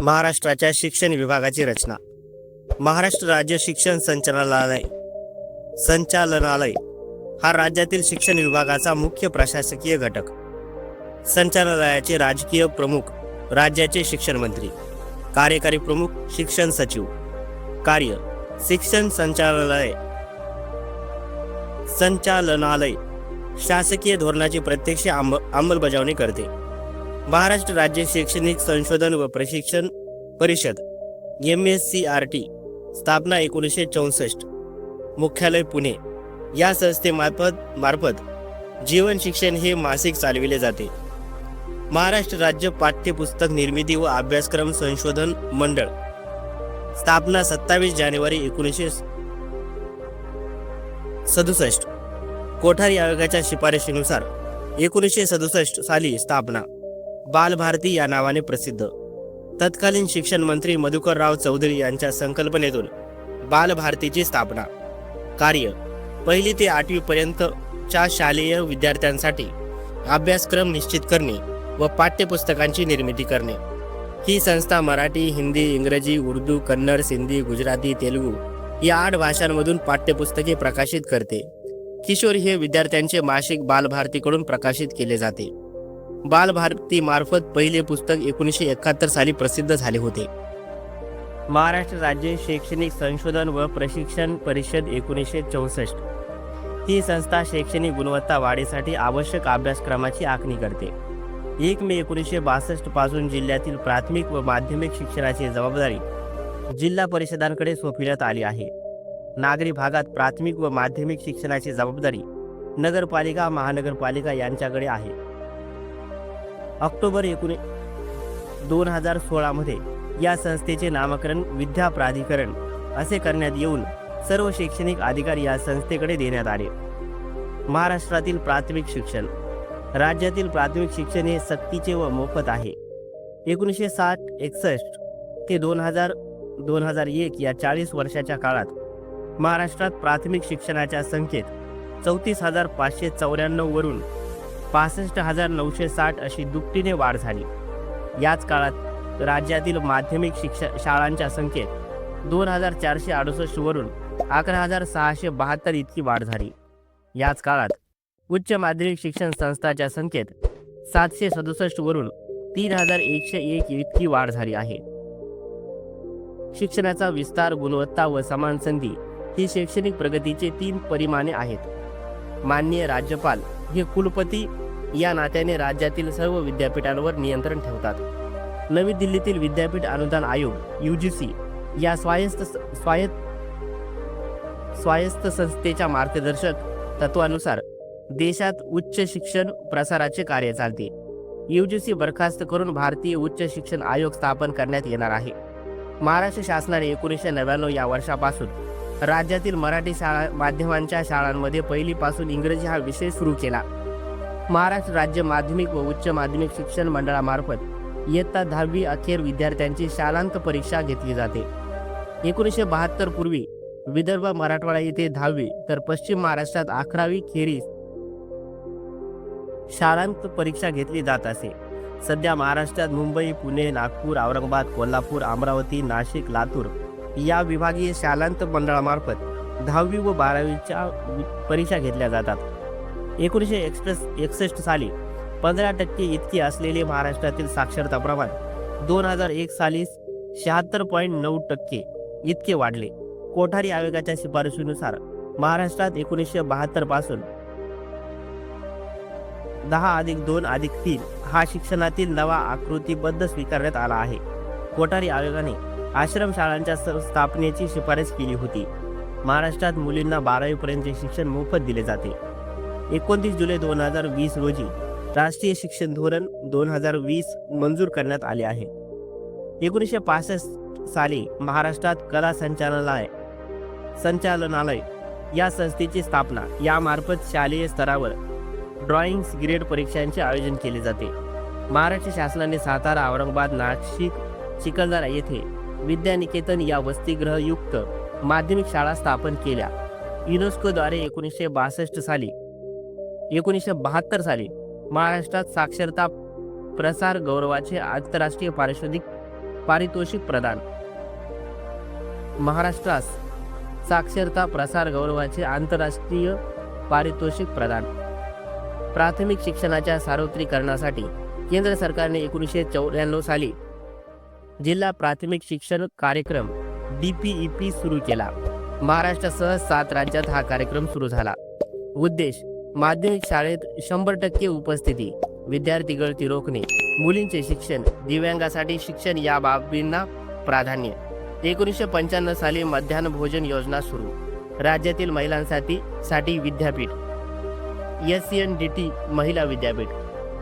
महाराष्ट्राच्या शिक्षण विभागाची रचना. महाराष्ट्र राज्य शिक्षण संचालनालय संचालनालय हा राज्यातील शिक्षण विभागाचा मुख्य प्रशासकीय घटक. संचालनालयाचे राजकीय प्रमुख राज्याचे शिक्षण मंत्री कार्यकारी प्रमुख शिक्षण सचिव कार्य शिक्षण संचालनालय. संचालनालय शासकीय धोरणाची प्रत्यक्ष अंमलबजावणी करते. महाराष्ट्र राज्य शैक्षणिक संशोधन व प्रशिक्षण परिषद M S C R T स्थापना एकोणीसशे चौसष्ट मुख्यालय पुणे. या संस्थेमार्फत मार्फत जीवन शिक्षण हे मासिक चालविले जाते. महाराष्ट्र राज्य पाठ्यपुस्तक निर्मिती व अभ्यासक्रम संशोधन मंडळ. स्थापना सत्तावीस जानेवारी एकोणीसशे सदुसष्ट. कोठारी आयोगाच्या शिफारशीनुसार एकोणीसशे सदुसष्ट साली स्थापना. बालभारती या नावाने प्रसिद्ध. तत्कालीन शिक्षण मंत्री मधुकरराव चौधरी यांच्या संकल्पनेतून बालभारतीची स्थापना. कार्य पहिली ते आठवीपर्यंतच्या शालेय विद्यार्थ्यांसाठी अभ्यासक्रम निश्चित करणे व पाठ्यपुस्तकांची निर्मिती करणे. ही संस्था मराठी हिंदी इंग्रजी उर्दू कन्नड सिंधी गुजराती तेलुगू या आठ भाषांमधून पाठ्यपुस्तके प्रकाशित करते. किशोर हे विद्यार्थ्यांचे मासिक बालभारतीकडून प्रकाशित केले जाते. बालभारती मार्फत पहिले पुस्तक एकोणीसशे एकाहत्तर साली प्रसिद्ध झाले होते. महाराष्ट्र राज्य शैक्षणिक संशोधन व प्रशिक्षण परिषद एकोणीसशे चौसष्ट. ही संस्था शैक्षणिक गुणवत्ता वाढीसाठी आवश्यक अभ्यासक्रमाची आखणी करते. एक मे एकोणीसशे बासष्टपासून जिल्ह्यातील प्राथमिक व माध्यमिक शिक्षणाची जबाबदारी जिल्हा परिषदांकडे सोपविण्यात आली आहे. नागरी भागात प्राथमिक व माध्यमिक शिक्षणाची जबाबदारी नगरपालिका महानगरपालिका यांच्याकडे आहे. ऑक्टोबर एकोणी दोन हजार सोळामध्ये या संस्थेचे नामकरण विद्या प्राधिकरण असे करण्यात येऊन सर्व शैक्षणिक अधिकार या संस्थेकडे देण्यात आले. महाराष्ट्रातील प्राथमिक शिक्षण. राज्यातील प्राथमिक शिक्षण हे सक्तीचे व मोफत आहे. एकोणीसशे साठ एकसष्ट ते दोन हजार दोन हजार एक या चाळीस वर्षाच्या काळात महाराष्ट्रात प्राथमिक शिक्षणाच्या संख्येत चौतीस हजार पाचशे चौऱ्याण्णववरून पासष्ट हजार नऊशे साठ अशी दुपटीने वाढ झाली. याच काळात राज्यातील माध्यमिक शिक्षा शाळांच्या संख्येत दोन हजार चारशे अडुसष्ट वरून अकरा हजार सहाशे बहात्तर इतकी वाढ झाली. याच काळात उच्च माध्यमिक शिक्षण संस्थाच्या संख्येत सातशे सदुसष्ट वरून तीन हजार एकशे एक इतकी वाढ झाली आहे. शिक्षणाचा विस्तार गुणवत्ता व समान संधी ही शैक्षणिक प्रगतीचे तीन परिमाणे आहेत. माननीय राज्यपाल हे कुलपती या नात्याने राज्यातील सर्व विद्यापीठांवर नियंत्रण ठेवतात. नवी दिल्लीतील विद्यापीठ अनुदान आयोग यू जी सी या स्वायत्त स्वायत्त स्वायत्त संस्थेच्या मार्गदर्शक तत्वानुसार देशात उच्च शिक्षण प्रसाराचे कार्य चालते. यू जी सी बरखास्त करून भारतीय उच्च शिक्षण आयोग स्थापन करण्यात येणार आहे. महाराष्ट्र शासनाने एकोणीसशे नव्याण्णव या वर्षापासून राज्यातील मराठी शाळा माध्यमांच्या शाळांमध्ये पहिलीपासून इंग्रजी हा विषय सुरू केला. महाराष्ट्र राज्य माध्यमिक व उच्च माध्यमिक शिक्षण मंडळामार्फत इयत्ता दहावी अखेर विद्यार्थ्यांची शालांत परीक्षा घेतली जाते. एकोणीसशे बहात्तर पूर्वी विदर्भ मराठवाडा येथे दहावी तर पश्चिम महाराष्ट्रात अकरावी खेरीज शाळांत परीक्षा घेतली जात असे. सध्या महाराष्ट्रात मुंबई पुणे नागपूर औरंगाबाद कोल्हापूर अमरावती नाशिक लातूर या विभागीय शालांत मंडळामार्फत दहावी व बारावीच्या परीक्षा घेतल्या जातात. एकोणीसशे एक्सप्रेस एकसष्ट साली पंधरा टक्के इतकी असलेले महाराष्ट्रातील साक्षरता प्रमाण दोन हजार एक साली शहात्तर पॉईंट नऊ टक्के इतके वाढले. कोठारी आयोगाच्या शिफारशीनुसार महाराष्ट्रात एकोणीसशे बहात्तरपासून दहा अधिक दोन अधिक तीन हा शिक्षणातील नवा आकृतीबद्ध स्वीकारण्यात आला आहे. कोठारी आयोगाने आश्रमशाळांच्या स- स्थापनेची शिफारस केली होती. महाराष्ट्रात मुलींना बारावीपर्यंतचे शिक्षण मोफत दिले जाते. एकोणतीस जुलै दोन हजार वीस रोजी राष्ट्रीय शिक्षण धोरण दोन हजार वीस मंजूर करण्यात आले आहे. एकोणीसशे पासष्ट साली महाराष्ट्रात कला संचालनालय संचालनालय या संस्थेची स्थापना यामार्फत शालेय स्तरावर ड्रॉइंग्स ग्रेड परीक्षांचे आयोजन केले जाते. महाराष्ट्र शासनाने सातारा औरंगाबाद नाशिक चिखलदरा येथे विद्यानिकेतन या वसतिगृहयुक्त माध्यमिक शाळा स्थापन केल्या. युनेस्कोद्वारे एकोणीसशे बासष्ट साली एकोणीसशे बहात्तर साली महाराष्ट्रात साक्षरता प्रसार गौरवाचे आंतरराष्ट्रीय पारिशोधिक पारितोषिक प्रदान. महाराष्ट्रास साक्षरता प्रसार गौरवाचे आंतरराष्ट्रीय पारितोषिक प्रदान. प्राथमिक शिक्षणाच्या सार्वत्रिकरणासाठी केंद्र सरकारने एकोणीसशे चौऱ्याण्णव साली जिल्हा प्राथमिक शिक्षण कार्यक्रम डी पी ई पी सुरू केला. महाराष्ट्रासह सात राज्यात हा कार्यक्रम सुरू झाला. उद्देश माध्यमिक शाळेत शंभर टक्के उपस्थिती विद्यार्थी गळती रोखणे मुलींचे शिक्षण दिव्यांगासाठी शिक्षण या बाबींना प्राधान्य. एकोणीसशे पंच्याण्णव साली मध्यान्ह भोजन योजना सुरू. राज्यातील महिलांसाठी साठी विद्यापीठ. S C N D T महिला विद्यापीठ.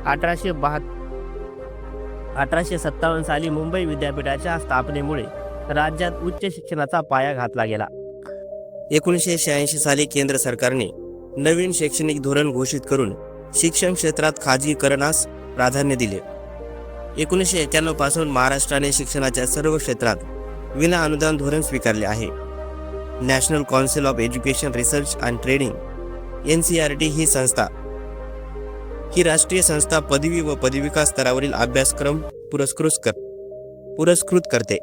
अठराशे बहात्तर अठराशे सत्तावन्न साली मुंबई विद्यापीठाच्या स्थापनेमुळे राज्यात उच्च शिक्षणाचा पाया घातला गेला. एकोणीसशे शहाऐंशी साली केंद्र सरकारने नवीन शैक्षणिक धोरण घोषित करून शिक्षण क्षेत्रात खाजगीकरणास प्राधान्य दिले. एकोणीसशे एक्क्याण्णवपासून महाराष्ट्राने शिक्षणाच्या सर्व क्षेत्रात विना अनुदान धोरण स्वीकारले आहे. National council of education research and training N C R T ही संस्था ही राष्ट्रीय संस्था पदवी व पदविका स्तरावरील अभ्यासक्रम पुरस्कृत कर पुरस्कृत करते.